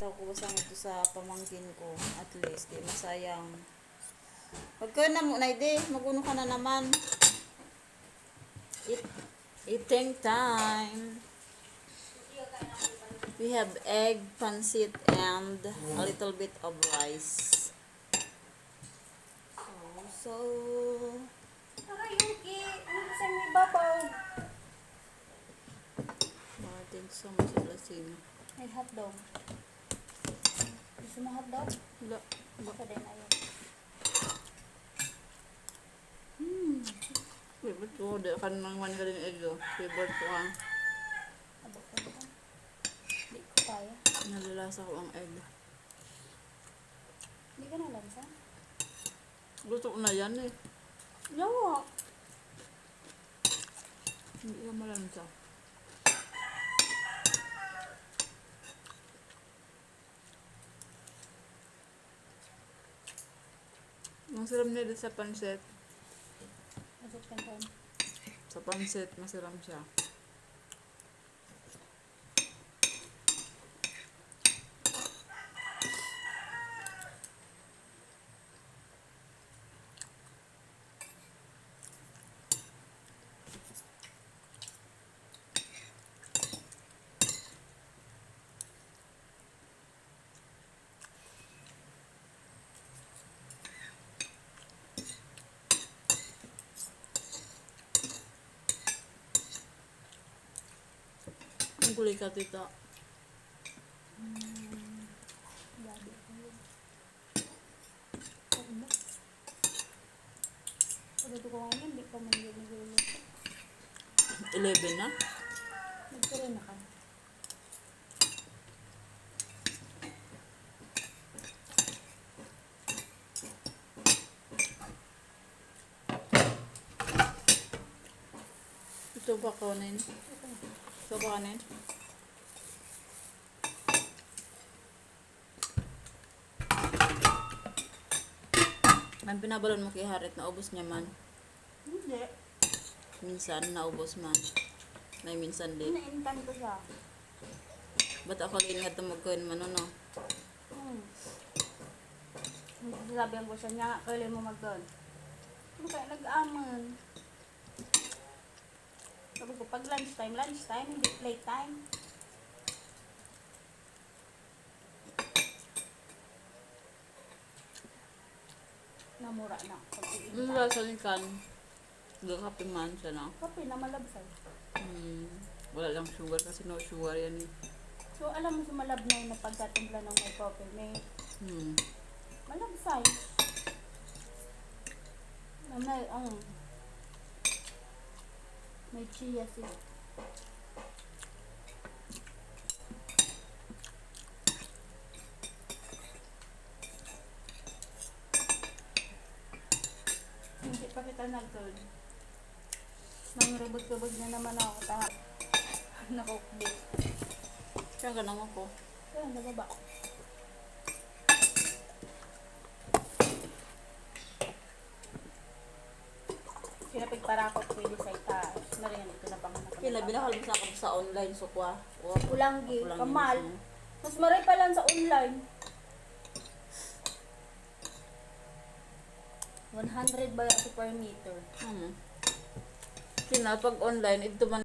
Ito ko basang ito sa pamangkin ko. At least, di masayang. Huwag ka na muna, di. Maguno ka na naman. Eat, eating time. We have egg, pancit, and a little bit of rice. Oh, so, Aray, Yuki. Ano sa may babaw? Martin sa masalasing. May hotdog. Gusto mo hotdog? Wala. Baka din ayun. Favorite ko. Di ka naman ka rin egg. Favorite ko ang Abot ko ito. Hindi ko kaya. nalalasa ko ang egg. Hindi ka nalansa? Gusto ko na yan eh. Yawa. Hindi ka malansa. Ang sarap nila sa doon. Sa pansit, masarap siya. Kulit ka, tita. Gabi ko ngayon, hindi pa man yun nagluluto. 11 na? Nagkaroon na ka. Ito ba kanin? Ito ba kanin? Ang pinabalon mo kay Harit, naubos niya man. Hindi. Minsan, naubos man. May minsan din. Inaintan ko siya. Ba't ako rin nga tumagkain man, ano? Hmm. Sabihan ko siya niya, kailan mo mag-doon. Ano kaya nag-aman? Sabi ko, pag lunchtime, lunchtime, hindi playtime. Namura na. Pag Ang lasa ni kan. Gakape man siya na. Kape na malabsay. Hmm. Wala lang sugar kasi no sugar yan eh. So, alam mo sa malabnay na pagkatimpla ng may coffee, may Hmm. malabsay. Na may, ang, may chia seed. Hindi pa kita nag-turn. Nang rubot-rubot na naman ako ta. Nakukbit. Saan ka naman ko? Kaya nababa. Sinapig para ako pwede sa itaas. Maringan ito na bang nakababa. Kaya binakal mo sa online so kwa. Wa. Ulanggi, kamal. Mas maray pa lang sa online. 100 ba ito per meter? Hmm. Kina pag online ito man